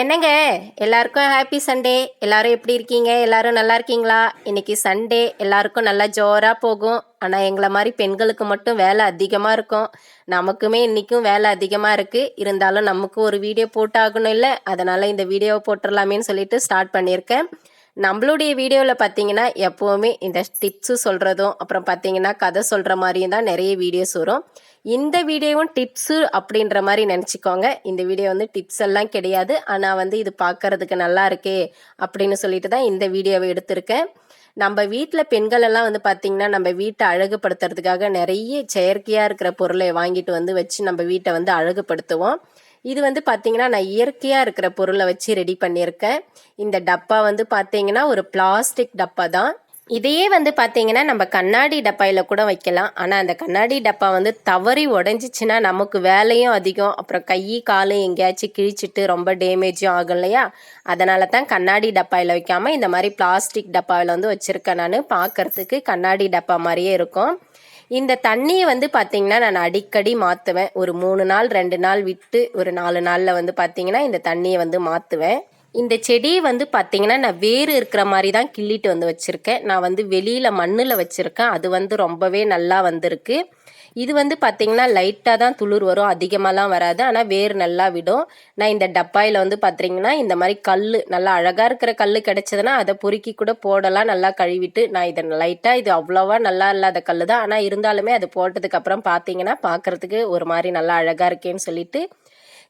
என்னங்க? எல்லாருக்கும் happy Sunday எல்லாரும் எப்படி இருக்கீங்க? எல்லாரும் நல்லா இருக்கீங்களா? இன்னைக்கு சண்டே எல்லாருக்கும் நல்லா ஜோராக போகும். ஆனால் எங்களை மாதிரி பெண்களுக்கு மட்டும் வேலை அதிகமாக இருக்கும். நமக்குமே இன்றைக்கும் வேலை அதிகமாக இருக்குது இருந்தாலும் நமக்கு ஒரு வீடியோ போட்டாகணும் இல்லை. அதனால் இந்த வீடியோவை போட்டுடலாமேன்னு சொல்லிட்டு ஸ்டார்ட் பண்ணியிருக்கேன். நம்மளுடைய வீடியோவில் பார்த்தீங்கன்னா எப்போவுமே இந்த டிப்ஸு சொல்கிறதும் அப்புறம் பார்த்தீங்கன்னா கதை சொல்கிற மாதிரியும் தான் நிறைய வீடியோஸ் வரும். இந்த வீடியோவும் டிப்ஸு அப்படின்ற மாதிரி நினச்சிக்கோங்க. இந்த வீடியோ வந்து டிப்ஸ் எல்லாம் கிடையாது. ஆனால் வந்து இது பார்க்கறதுக்கு நல்லா இருக்கே அப்படின்னு சொல்லிட்டு தான் இந்த வீடியோவை எடுத்திருக்கேன். நம்ம வீட்டில் பெண்கள் எல்லாம் வந்து பார்த்திங்கன்னா நம்ம வீட்டை அழகுபடுத்துறதுக்காக நிறைய செயற்கையாக இருக்கிற பொருளை வாங்கிட்டு வந்து வச்சு நம்ம வீட்டை வந்து அழகுபடுத்துவோம். இது வந்து பார்த்தீங்கன்னா நான் இயற்கையாக இருக்கிற பொருளை வச்சு ரெடி பண்ணியிருக்கேன். இந்த டப்பா வந்து பார்த்தீங்கன்னா ஒரு பிளாஸ்டிக் டப்பா தான். இதையே வந்து பார்த்தீங்கன்னா நம்ம கண்ணாடி டப்பாயில் கூட வைக்கலாம். ஆனால் அந்த கண்ணாடி டப்பா வந்து தவறி உடஞ்சிச்சின்னா நமக்கு வேலையும் அதிகம். அப்புறம் கை காலு எங்கேயாச்சும் கிழிச்சிட்டு ரொம்ப டேமேஜும் ஆகும் இல்லையா? அதனால தான் கண்ணாடி டப்பாயில் வைக்காமல் இந்த மாதிரி பிளாஸ்டிக் டப்பாவில் வந்து வச்சுருக்கேன் நான். பார்க்குறதுக்கு கண்ணாடி டப்பா மாதிரியே இருக்கும். இந்த தண்ணியை வந்து பார்த்திங்கன்னா நான் அடிக்கடி மாற்றுவேன் ஒரு மூணு நாள் ரெண்டு நாள் விட்டு ஒரு நாலு நாளில் வந்து பார்த்தீங்கன்னா இந்த தண்ணியை வந்து மாற்றுவேன் இந்த செடியை வந்து பார்த்திங்கன்னா நான் வேறு இருக்கிற மாதிரி தான் கிள்ளிட்டு வந்து வச்சுருக்கேன். நான் வந்து வெளியில் மண்ணில் வச்சுருக்கேன். அது வந்து ரொம்பவே நல்லா வந்திருக்கு. இது வந்து பார்த்திங்கன்னா லைட்டாக தான் துளிர் வரும். அதிகமாகலாம் வராது. ஆனால் வேர் நல்லா விடும். நான் இந்த டப்பாயில் வந்து பார்த்திங்கன்னா இந்த மாதிரி கல் நல்லா அழகாக இருக்கிற கல் கிடச்சதுன்னா அதை பொறுக்கி கூட போடலாம். நல்லா கழுவிட்டு நான் இதை லைட்டாக இது அவ்வளோவா நல்லா இல்லாத கல் தான் ஆனால் இருந்தாலுமே அது போட்டதுக்கப்புறம் பார்த்தீங்கன்னா பார்க்குறதுக்கு ஒரு மாதிரி நல்லா அழகாக இருக்கேன்னு சொல்லிட்டு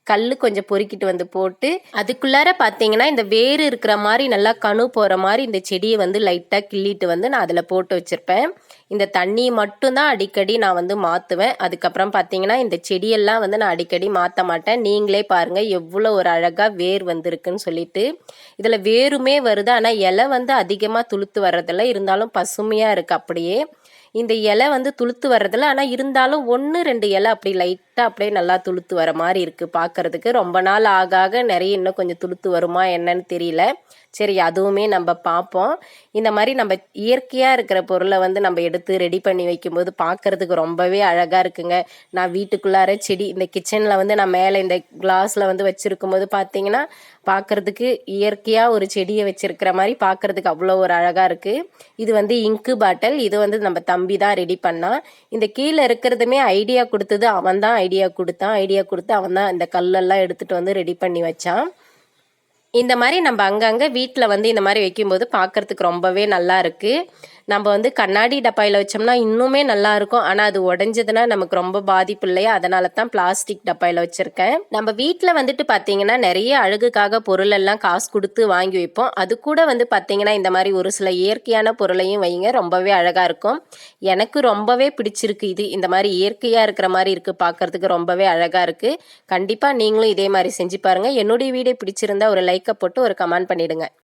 கல் கொஞ்சம் பொறுக்கிட்டு வந்து போட்டு அதுக்குள்ளார பார்த்தீங்கன்னா இந்த வேர் இருக்கிற மாதிரி நல்லா கணு போகிற மாதிரி இந்த செடியை வந்து லைட்டாக கிள்ளிட்டு வந்து நான் அதில் போட்டு வச்சுருப்பேன். இந்த தண்ணியை மட்டும்தான் அடிக்கடி நான் வந்து மாற்றுவேன் அதுக்கப்புறம் பார்த்தீங்கன்னா இந்த செடியெல்லாம் வந்து நான் அடிக்கடி மாற்ற மாட்டேன். நீங்களே பாருங்கள் எவ்வளோ ஒரு அழகாக வேர் வந்திருக்குன்னு சொல்லிட்டு. இதில் வேருமே வருது ஆனால் இலை வந்து அதிகமாக துளுத்து வர்றதில்ல. இருந்தாலும் பசுமையாக இருக்குது அப்படியே. இந்த இலை வந்து துளுத்து வர்றதில்ல. ஆனால் இருந்தாலும் ஒன்று ரெண்டு இலை அப்படி லைட்டாக அப்படியே நல்லா துளுத்து வர மாதிரி இருக்குது பார்க்குறதுக்கு ரொம்ப நாள் ஆக ஆக நிறைய இன்னும் கொஞ்சம் துளுத்து வருமா என்னன்னு தெரியல. சரி அதுவுமே நம்ம பார்ப்போம். இந்த மாதிரி நம்ம இயற்கையாக இருக்கிற பொருளை வந்து நம்ம எடுத்து ரெடி பண்ணி வைக்கும்போது பார்க்குறதுக்கு ரொம்பவே அழகாக இருக்குங்க. நான் வீட்டுக்குள்ளார செடி இந்த கிச்சனில் வந்து நான் மேலே இந்த கிளாஸில் வந்து வச்சுருக்கும் போது பார்த்தீங்கன்னா பார்க்குறதுக்கு இயற்கையாக ஒரு செடியை வச்சுருக்கிற மாதிரி பார்க்குறதுக்கு அவ்வளோ ஒரு அழகாக இருக்குது இது வந்து இங்கு பாட்டில் இது வந்து நம்ம தம்பி தான் ரெடி பண்ணான். இந்த கீழே இருக்கிறதுமே ஐடியா கொடுத்தது அவன் தான் ஐடியா கொடுத்தான் ஐடியா கொடுத்து அவன் தான் இந்த கல்லெல்லாம் எடுத்துகிட்டு வந்து ரெடி பண்ணி வச்சான். இந்த மாதிரி நம்ம அங்கங்கே வீட்டில் வந்து இந்த மாதிரி வைக்கும்போது பார்க்குறதுக்கு ரொம்பவே நல்லா இருக்குது நம்ம வந்து கண்ணாடி டப்பாயில் வச்சோம்னா இன்னுமே நல்லா இருக்கும். ஆனால் அது உடஞ்சதுன்னா நமக்கு ரொம்ப பாதிப்பு இல்லையா? அதனால தான் பிளாஸ்டிக் டப்பாயில் வச்சுருக்கேன். நம்ம வீட்டில் வந்துட்டு பார்த்தீங்கன்னா நிறைய அழகுக்காக பொருள் எல்லாம் காசு கொடுத்து வாங்கி வைப்போம். அது கூட வந்து பார்த்தீங்கன்னா இந்த மாதிரி ஒரு சில இயற்கையான பொருளையும் வைங்க. ரொம்பவே அழகாக இருக்கும். எனக்கு ரொம்பவே பிடிச்சிருக்கு இது. இந்த மாதிரி இயற்கையாக இருக்கிற மாதிரி இருக்குது பார்க்குறதுக்கு ரொம்பவே அழகாக இருக்குது கண்டிப்பாக நீங்களும் இதே மாதிரி செஞ்சு பாருங்கள் என்னுடைய வீடியோ பிடிச்சிருந்தா ஒரு லைக் போட்டு ஒரு கமெண்ட் பண்ணிடுங்க.